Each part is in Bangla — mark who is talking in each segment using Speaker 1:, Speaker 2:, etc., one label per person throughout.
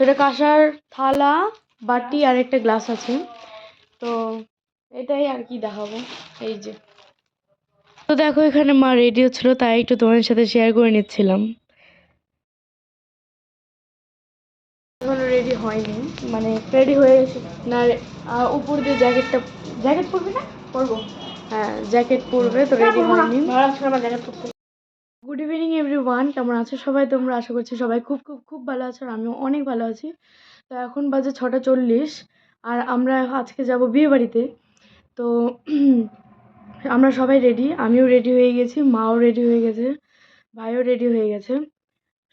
Speaker 1: তো এটা কাঁসার থালা, বাটি আর একটা গ্লাস আছে। তো এটাই আর কি দেখাবো, এই যে। তো দেখো এখানে মা রেডি হচ্ছিল, তাই একটু তোমাদের সাথে শেয়ার করে নিচ্ছিলাম। এখনও রেডি হয়নি মানে রেডি হয়ে গেছে। না উপর দিয়ে জ্যাকেটটা জ্যাকেট পরবে না? পরবো। হ্যাঁ জ্যাকেট পরবে, তো রেডি হয়নি। গুড ইভিনিং এভরিওয়ান কেমন আছো সবাই? তোমরা আশা করছি সবাই খুব খুব খুব ভালো আছো আর আমিও অনেক ভালো আছি। তো এখন বাজে ছটা চল্লিশ আর আমরা আজকে যাব বিয়ে বাড়িতে। তো আমরা সবাই রেডি আমিও রেডি হয়ে গেছি মাও রেডি হয়ে গেছে ভাইও রেডি হয়ে গেছে।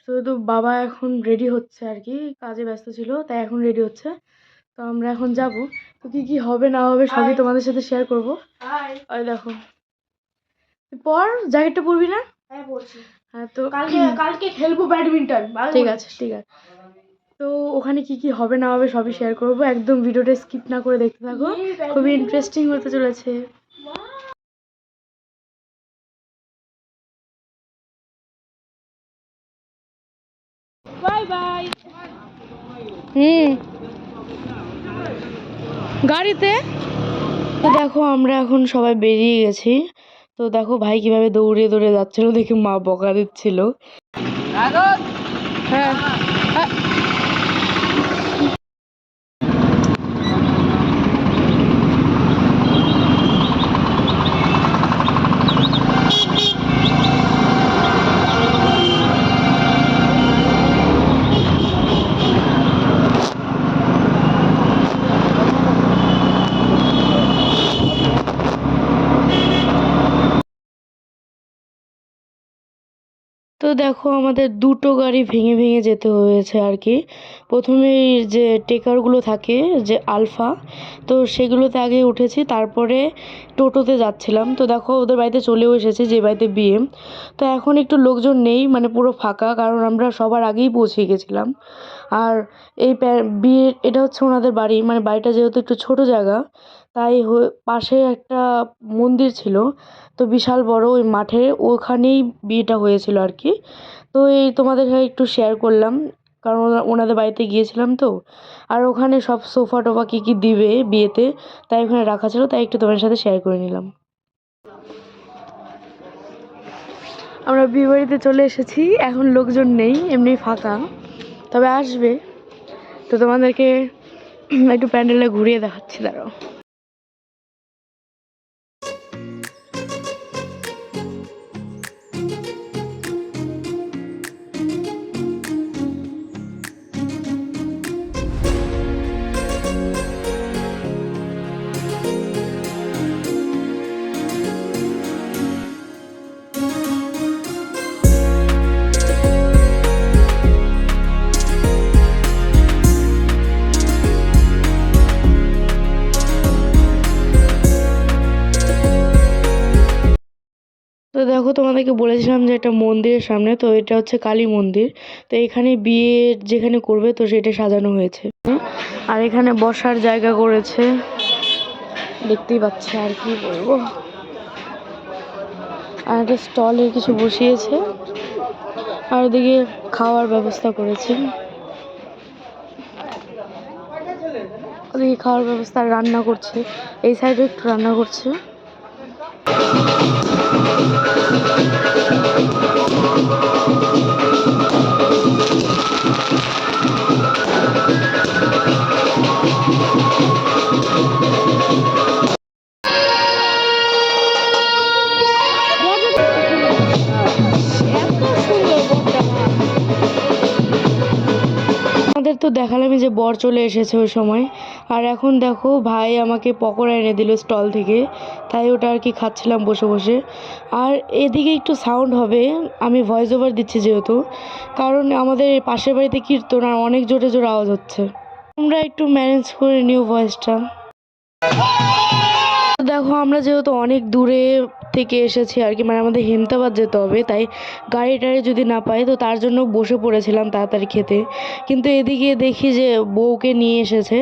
Speaker 1: শুধু বাবা এখন রেডি হচ্ছে আর কি কাজে ব্যস্ত ছিল তাই এখন রেডি হচ্ছে। তো আমরা এখন যাব। তো কি কি হবে না হবে সবই তোমাদের সাথে শেয়ার করব। ওই দেখো। পর জ্যাকেটটা পরবি না?
Speaker 2: হ্যাঁ
Speaker 1: হ্যাঁ তো
Speaker 2: কালকে কালকে খেলব ব্যাডমিন্টন
Speaker 1: ঠিক আছে ঠিক আছে। তো ওখানে কি কি হবে না হবে সবই শেয়ার করব। একদম ভিডিওটা স্কিপ না করে দেখতে থাকো। খুবই ইন্টারেস্টিং হতে চলেছে।
Speaker 2: Bye bye.
Speaker 1: হুম। গাড়িতে? দেখো আমরা এখন সবাই বেরিয়ে গেছি। তো দেখো ভাই কীভাবে দৌড়ে দৌড়ে যাচ্ছিল দেখে মা বকা দিচ্ছিল। হ্যাঁ। দেখো, আমাদের দুটো গাড়ি ভেঙে ভেঙে যেতে হয়েছে আর কি। প্রথমে যে টেকারগুলো থাকে, যে আলফা, তো সেগুলোতে আগে উঠেছি, তারপরে টোটোতে যাচ্ছিলাম। তো দেখো, ওদের বাড়িতে চলেও এসেছি, যে বাড়িতে বিয়ে। তো এখন একটু লোকজন নেই মানে পুরো ফাঁকা, কারণ আমরা সবার আগেই পৌঁছে গেছিলাম। আর এই প্যা- বিয়ে এটা হচ্ছে ওনাদের বাড়ি মানে বাড়িটা যেহেতু একটু ছোট জায়গা, তাই পাশে একটা মন্দির ছিল, তো বিশাল বড় ওই মাঠে, ওখানেই বিয়েটা হয়েছিল আর কি। তো এই তোমাদের সাথে একটু শেয়ার করলাম, কারণ ওনা- ওনাদের বাড়িতে গিয়েছিলাম তো, আর ওখানে সব সোফা টোফা কী কী দিবে বিয়েতে, তাই ওখানে রাখা ছিল, তাই একটু তোমাদের সাথে শেয়ার করে নিলাম। আমরা বিয়ে বাড়িতে চলে এসেছি, এখন লোকজন নেই, এমনি ফাঁকা। তবে আসবে। তো তোমাদেরকে একটু প্যান্ডেলে ঘুরিয়ে দেখাচ্ছি দাঁড়াও। দেখো, তোমাদেরকে বলেছিলাম যে একটা মন্দিরের সামনে, তো এটা হচ্ছে কালী মন্দির। তো এখানে বিয়ে যেখানে করবে, তো সেটা সাজানো হয়েছে। আর এখানে বসার জায়গা করেছে। দেখতেই পাচ্ছি আর কি বলব। আর একটা স্টলে কিছু বসিয়েছে। আর ওদিকে খাওয়ার ব্যবস্থা করেছে। ওদিকে খাওয়ার ব্যবস্থা রান্না করছে। এই সাইডে একটু রান্না করছে। Thank you. আমাদের তো দেখালামই যে বর চলে এসেছে ওই সময়। আর এখন দেখো ভাই আমাকে পকোড়া এনে দিল স্টল থেকে, তাই ওটা আর কি খাচ্ছিলাম বসে বসে। আর এদিকে একটু সাউন্ড হবে, আমি ভয়েস ওভার দিচ্ছি যেহেতু, কারণ আমাদের পাশের বাড়িতে কীর্তন আর অনেক জোরে জোরে আওয়াজ হচ্ছে। তোমরা একটু ম্যানেজ করে নিও ভয়েসটা দেখো আমরা যেহেতু অনেক দূরে থেকে এসেছি আর কি। মানে আমাদের হেমতাবাদ যেতে হবে, তাই গাড়ি টাড়ি যদি না পাই তো তার জন্য বসে পড়েছিলাম তাড়াতাড়ি খেতে। কিন্তু এদিকে দেখি যে বউকে নিয়ে এসেছে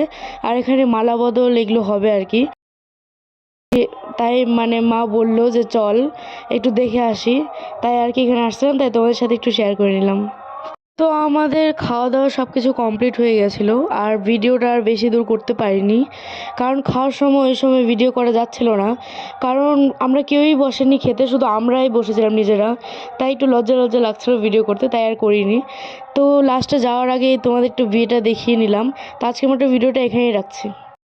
Speaker 1: আর এখানে মালা বদল এগুলো হবে আর কি। তাই মানে মা বলল যে চল, একটু দেখে আসি। তাই আর কি এখানে আসছিলাম, তাই তোমাদের সাথে একটু শেয়ার করে নিলাম। তো আমাদের খাওয়া দাওয়া সব কিছু কমপ্লিট হয়ে গেছিল, আর ভিডিওটা আর বেশি দূর করতে পারিনি। কারণ খাওয়ার সময় ওই সময় ভিডিও করা যাচ্ছিল না। কারণ আমরা কেউই বসেনি খেতে, শুধু আমরাই বসেছিলাম নিজেরা। তাই একটু লজ্জা লজ্জা লাগছিল ভিডিও করতে, তাই আর করিনি। তো লাস্টে যাওয়ার আগে তোমাদের একটু বিয়েটা দেখিয়ে নিলাম। তো আজকের মতো ভিডিওটা এখানেই রাখছি।